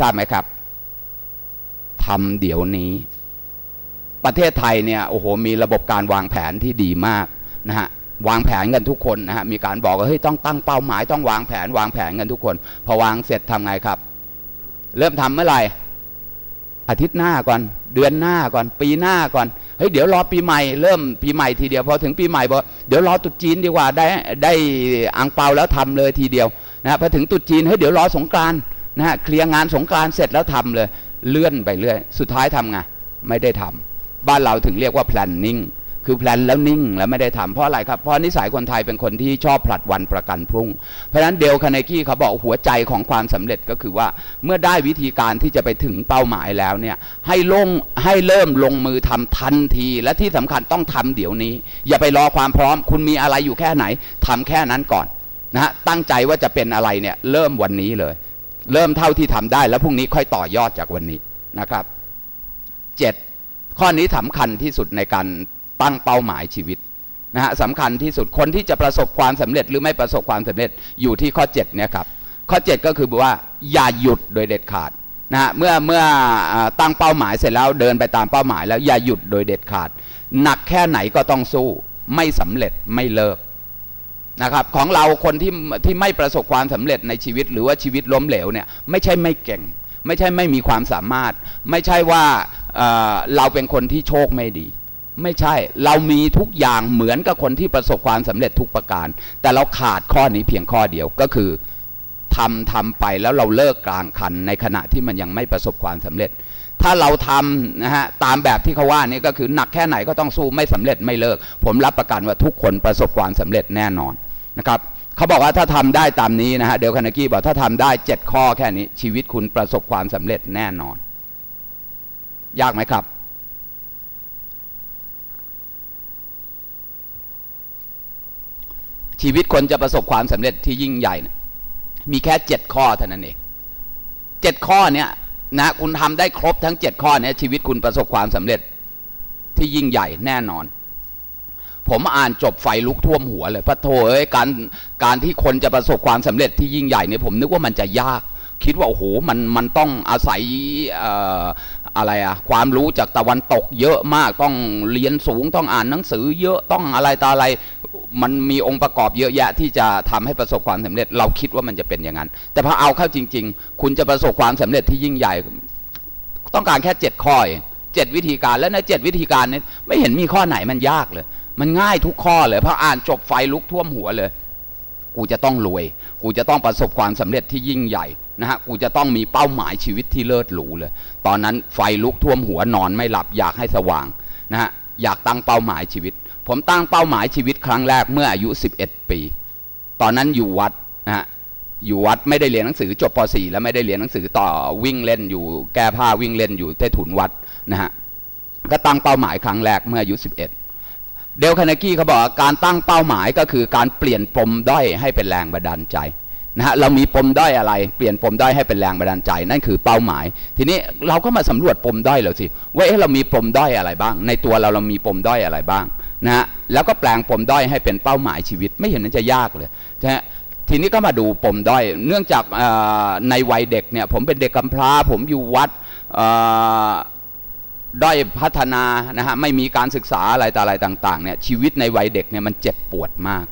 ทราบไหมครับทำเดี๋ยวนี้ ประเทศไทยเนี่ยโอ้โหมีระบบการวางแผนที่ดีมากนะฮะวางแผนกันทุกคนนะฮะมีการบอกว่าเฮ้ยต้องตั้งเป้าหมายต้องวางแผนวางแผนกันทุกคน พอวางเสร็จทำไงครับ เริ่มทำเมื่อไหร่อาทิตย์หน้าก่อนเดือนหน้าก่อน ปีหน้าก่อนเฮ้ยเดี๋ยวรอปีใหม่เริ่มปีใหม่ทีเดียวพอถึงปีใหม่บอกเดี๋ยวรอตรุษจีนดีกว่าได้ได้อังเปาแล้วทำเลยทีเดียวนะพอถึงตรุษจีนเฮ้ยเดี๋ยวรอสงกรานต์ นะฮะเคลียร์งานสงกานต์เสร็จแล้วทำเลย เลื่อนไปเรื่อย สุดท้ายทำไงไม่ได้ทำบ้านเราถึงเรียกว่า planning คือแพลนแล้วนิ่งแล้วไม่ได้ทำเพราะอะไรครับเพราะนิสัยคนไทยเป็นคนที่ชอบผลัดวันประกันพรุ่ง เพราะฉะนั้นเดลคาเนกี้เขาบอกหัวใจของความสำเร็จก็คือว่าเมื่อได้วิธีการที่จะไปถึงเป้าหมายแล้วเนี่ยให้ลงให้เริ่มลงมือทำทันที และที่สำคัญต้องทำเดี๋ยวนี้ อย่าไปรอความพร้อม คุณมีอะไรอยู่แค่ไหนทำแค่นั้นก่อนนะฮะตั้งใจว่าจะเป็นอะไรเนี่ยเริ่มวันนี้เลย เริ่มเท่าที่ทำได้ แล้วพรุ่งนี้ค่อยต่อยอดจากวันนี้นะครับเจ็ดข้อนี้สำคัญที่สุดในการตั้งเป้าหมายชีวิตนะฮะสำคัญที่สุดคนที่จะประสบความสำเร็จหรือไม่ประสบความสำเร็จอยู่ที่ข้อ7เนี่ยครับข้อ 7 ก็คือว่าอย่าหยุดโดยเด็ดขาดนะฮะเมื่อเมื่อตั้งเป้าหมายเสร็จแล้วเดินไปตามเป้าหมายแล้วอย่าหยุดโดยเด็ดขาด หนักแค่ไหนก็ต้องสู้ ไม่สำเร็จไม่เลิก นะครับของเราคนที่ที่ไม่ประสบความสำเร็จในชีวิต หรือว่าชีวิตล้มเหลวเนี่ยไม่ใช่ไม่เก่ง ไม่ใช่ไม่มีความสามารถ ไม่ใช่ว่าเราเป็นคนที่โชคไม่ดี ไม่ใช่เรามีทุกอย่างเหมือนกับคนที่ประสบความสำเร็จทุกประการ แต่เราขาดข้อนี้เพียงข้อเดียวก็คือทำทำไปแล้วเราเลิกกลางคันในขณะที่มันยังไม่ประสบความสำเร็จ ถ้าเราทำนะฮะตามแบบที่เขาว่านี่ก็คือหนักแค่ไหนก็ต้องสู้ไม่สำเร็จไม่เลิก ผมรับประกันว่าทุกคนประสบความสำเร็จแน่นอน นะครับเขาบอกว่าถ้าทำได้ตามนี้นะฮะเดลคานากี้บอกถ้าทำได้เจ็ดข้อแค่นี้ ชีวิตคุณประสบความสำเร็จแน่นอน ยากไหมครับ ชีวิตคนจะประสบความสำเร็จที่ยิ่งใหญ่นะมีแค่เจ็ดข้อเท่านั้นเองเจ็ดข้อเนี้ยนะคุณทำได้ครบทั้งเจ็ดข้อเนี้ยชีวิตคุณประสบความสำเร็จที่ยิ่งใหญ่แน่นอน ผมอ่านจบไฟลุกท่วมหัวเลยพระโถเอ้ยการการที่คนจะประสบความสำเร็จที่ยิ่งใหญ่เนี่ยผมนึกว่ามันจะยาก คิดว่าโอ้โหมันมันต้องอาศัยอะไรอะความรู้จากตะวันตกเยอะมากต้องเรียนสูงต้องอ่านหนังสือเยอะต้องอะไรต่ออะไร มันมีองค์ประกอบเยอะแยะที่จะทำให้ประสบความสำเร็จ เราคิดว่ามันจะเป็นอย่างนั้น แต่พอเอาเข้าจริง ๆ คุณจะประสบความสำเร็จที่ยิ่งใหญ่ ต้องการแค่เจ็ดข้อเจ็ดวิธีการแล้วในเจ็ดวิธีการนี้ไม่เห็นมีข้อไหนมันยากเลย มันง่ายทุกข้อเลยพออ่านจบไฟลุกท่วมหัวเลย กูจะต้องรวย กูจะต้องประสบความสำเร็จที่ยิ่งใหญ่นะฮะกูจะต้องมีเป้าหมายชีวิตที่เลิศหรูเลย ตอนนั้นไฟลุกท่วมหัวนอนไม่หลับอยากให้สว่างนะฮะอยากตั้งเป้าหมายชีวิต ผมตั้งเป้าหมายชีวิตครั้งแรกเมื่ออายุ 11 ปี ตอนนั้นอยู่วัดนะฮะอยู่วัดไม่ได้เรียนหนังสือจบป .4 แล้วไม่ได้เรียนหนังสือต่อวิ่งเล่นอยู่แก้ผ้าวิ่งเล่นอยู่ใต้ถุนวัดนะฮะก็ตั้งเป้าหมายครั้งแรกเมื่ออายุ 11 เดลคานากี้เขาบอกการตั้งเป้าหมายก็คือการเปลี่ยนปมด้อยให้เป็นแรงบันดาลใจนะฮะเรามีปมด้อยอะไร เปลี่ยนปมด้อยให้เป็นแรงบันดาลใจ นั่นคือเป้าหมาย ทีนี้เราก็มาสำรวจปมด้อยเราสิว่าเอ๊ะเรามีปมด้อยอะไรบ้าง ในตัวเราเรามีปมด้อยอะไรบ้างนะฮะแล้วก็แปลงปมด้อยให้เป็นเป้าหมายชีวิต ไม่เห็นมันจะยากเลยนะทีนี้ก็มาดูปมด้อย เนื่องจากในวัยเด็กเนี่ยผมเป็นเด็กกำพร้า ผมอยู่วัด ด้อยพัฒนานะฮะไม่มีการศึกษาอะไรต่ออะไรต่างๆเนี่ยชีวิตในวัยเด็กเนี่ยมันเจ็บปวดมาก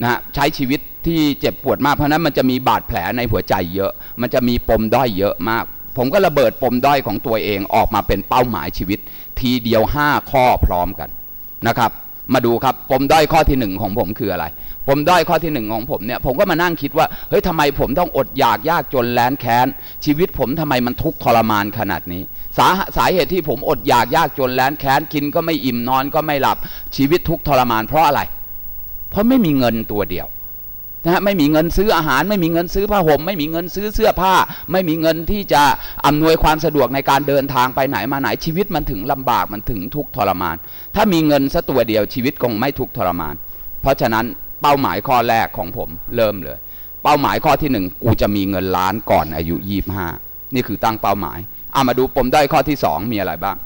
นะฮะใช้ชีวิตที่เจ็บปวดมากเพราะนั้นมันจะมีบาดแผลในหัวใจเยอะ มันจะมีปมด้อยเยอะมาก ผมก็ระเบิดปมด้อยของตัวเองออกมาเป็นเป้าหมายชีวิต ทีเดียวห้าข้อพร้อมกันนะครับ มาดูครับปมด้อยข้อที่หนึ่งของผมคืออะไรปมด้อยข้อที่หนึ่งของผมเนี่ยผมก็มานั่งคิดว่าเฮ้ยทำไมผมต้องอดอยากยากจนแล้นแค้น ชีวิตผมทำไมมันทุกข์ทรมานขนาดนี้ สาสาเหตุที่ผมอดอยากยากจนแล้นแค้นกินก็ไม่อิ่มนอนก็ไม่หลับชีวิตทุกข์ทรมานเพราะอะไร เพราะไม่มีเงินตัวเดียว นะไม่มีเงินซื้ออาหาร ไม่มีเงินซื้อผ้าห่มไม่มีเงินซื้อเสื้อผ้า ไม่มีเงินที่จะอำนวยความสะดวกในการเดินทางไปไหนมาไหนชีวิตมันถึงลำบากมันถึงทุกข์ทรมาน ถ้ามีเงินสัตัวเดียวชีวิตคงไม่ทุกข์ทรมาน เพราะฉะนั้นเป้าหมายข้อแรกของผมเริ่มเลย เป้าหมายข้อที่หนึ่งกูจะมีเงินล้านก่อนอายุยี่ห้านี่คือตั้งเป้าหมายเอามาดูปมด้อยข้อที่สองมีอะไรบ้าง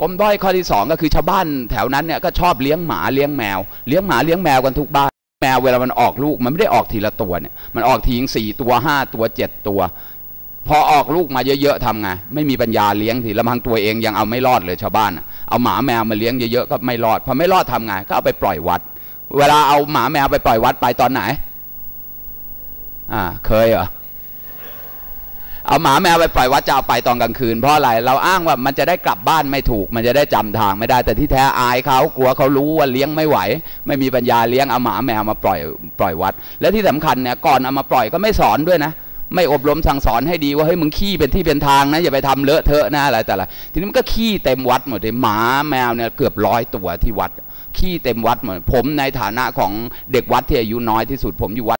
ปมด้อยข้อที่สองก็คือชาวบ้านแถวนั้นเนี่ยก็ชอบเลี้ยงหมาเลี้ยงแมว เลี้ยงหมาเลี้ยงแมวกันทุกบ้าน แมวเวลามันออกลูกมันไม่ได้ออกทีละตัวเนี่ยมันออกทีงสี่ตัวห้าตัวเจ็ดตัว พอออกลูกมาเยอะๆทำไงไม่มีปัญญาเลี้ยงทีละพังตัวเองยังเอาไม่รอดเลยชาวบ้านเอาหมาแมวมาเลี้ยงเยอะๆก็ไม่รอดพอไม่รอดทำไงก็เอาไปปล่อยวัด เวลาเอาหมาแมวไปปล่อยวัดไปตอนไหน อ่าเคยเหรอ เอาหมาแมวไปปล่อยวัดจะเอาไปตอนกลางคืนเพราะอะไร เราอ้างว่ามันจะได้กลับบ้านไม่ถูก มันจะได้จำทางไม่ได้แต่ที่แท้อายเขากลัวเขารู้ว่าเลี้ยงไม่ไหว ไม่มีปัญญาเลี้ยงเอาหมาแมวมาปล่อยปล่อยวัด และที่สำคัญเนี่ยก่อนเอามาปล่อยก็ไม่สอนด้วยนะไม่อบรมสั่งสอนให้ดีว่าเฮ้ยมึงขี้เป็นที่เป็นทางนะอย่าไปทำเลอะเทอะนะอะไรแต่ละทีนี้มันก็ขี้เต็มวัดหมดเลยหมาแมวเนี่ยเกือบร้อยตัวที่วัดขี้เต็มวัดหมดผมในฐานะของเด็กวัดที่อายุน้อยที่สุดผมอยู่วัด